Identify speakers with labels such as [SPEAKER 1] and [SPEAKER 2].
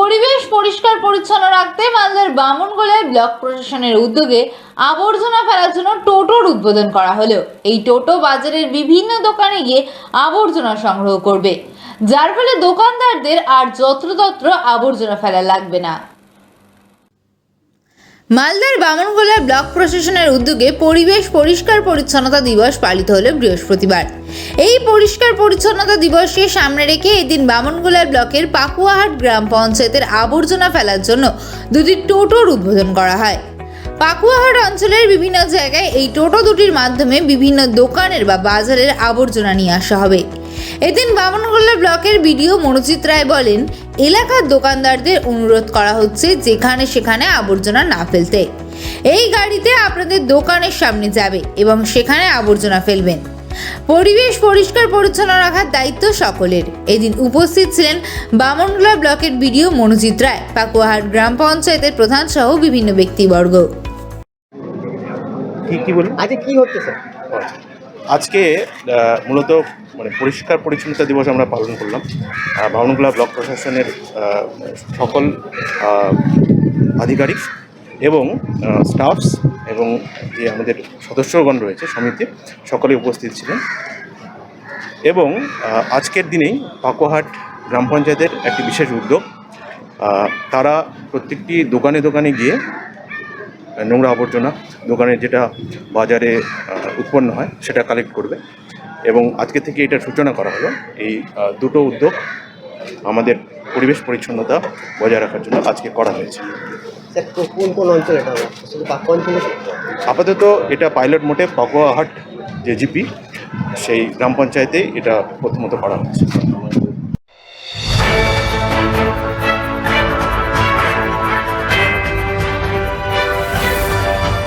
[SPEAKER 1] পরিবেশ পরিষ্কার পরিচ্ছন্ন রাখতে মালদার বামনগোলায় ব্লক প্রশাসনের উদ্যোগে আবর্জনা ফেলার জন্য টোটোর উদ্বোধন করা হলো। এই টোটো বাজারের বিভিন্ন দোকানে গিয়ে আবর্জনা সংগ্রহ করবে। যার ফলে দোকানদারদের আর যত্রতত্র আবর্জনা ফেলা লাগবে না। মালদার বামনগোলা ব্লক প্রশাসনের উদ্যোগে পরিবেশ পরিষ্কার পরিচ্ছন্নতা দিবস পালিত হলো বৃহস্পতিবার। এই পরিষ্কার পরিচ্ছন্নতা দিবসকে সামনে রেখে এদিন বামনগোলা ব্লকের পাকুয়াহাট গ্রাম পঞ্চায়েতের আবর্জনা ফেলার জন্য দুটি টোটোর উদ্বোধন করা হয়। পাকুয়াহাট অঞ্চলের বিভিন্ন জায়গায় এই টোটো দুটির মাধ্যমে বিভিন্ন দোকানের বা বাজারের আবর্জনা নিয়ে আসা হবে। এদিন বামনগোল্লা ব্লকের বিডিও মনোজিৎ রায় বলেন এলাকার দোকানদারদের অনুরোধ করা হচ্ছে যেখানে সেখানে আবর্জনা না ফেলতে। এই গাড়িতে আপনাদের দোকানের সামনে যাবে এবং সেখানে আবর্জনা ফেলবেন। পরিবেশ পরিষ্কার পরিচ্ছন্ন রাখার দায়িত্ব সকলের। এদিন উপস্থিত ছিলেন বামনগোলা ব্লকের বিডিও মনোজিৎ রায় পাকুয়াহাট গ্রাম পঞ্চায়েতের প্রধান সহ বিভিন্ন ব্যক্তিবর্গ।
[SPEAKER 2] কি কি বলুন?
[SPEAKER 3] আজকে কি হচ্ছে স্যার?
[SPEAKER 2] আজকে মূলত মানে পরিষ্কার পরিচ্ছন্নতা দিবস আমরা পালন করলাম। ভাবনগোলা ব্লক প্রশাসনের সকল আধিকারিক এবং স্টাফস এবং যে আমাদের সদস্যগণ রয়েছে সমিতি সকলে উপস্থিত ছিলেন। এবং আজকের দিনেই পাকুয়াহাট গ্রাম পঞ্চায়েতের একটি বিশেষ উদ্যোগ তারা প্রত্যেকটি দোকানে দোকানে গিয়ে নোংরা আবর্জনা দোকানে যেটা বাজারে উৎপন্ন হয় সেটা কালেক্ট করবে। এবং আজকে থেকে এটার সূচনা করা হলো। এই দুটো উদ্যোগ আমাদের পরিবেশ পরিচ্ছন্নতা বজায় রাখার জন্য আজকে করা হয়েছে।
[SPEAKER 3] কোন কোন অঞ্চলে এটা
[SPEAKER 2] আপাতত এটা পাইলট মোটে পাকুয়াহাট যে জিপি সেই গ্রাম পঞ্চায়েতে এটা প্রথমত করা হয়েছে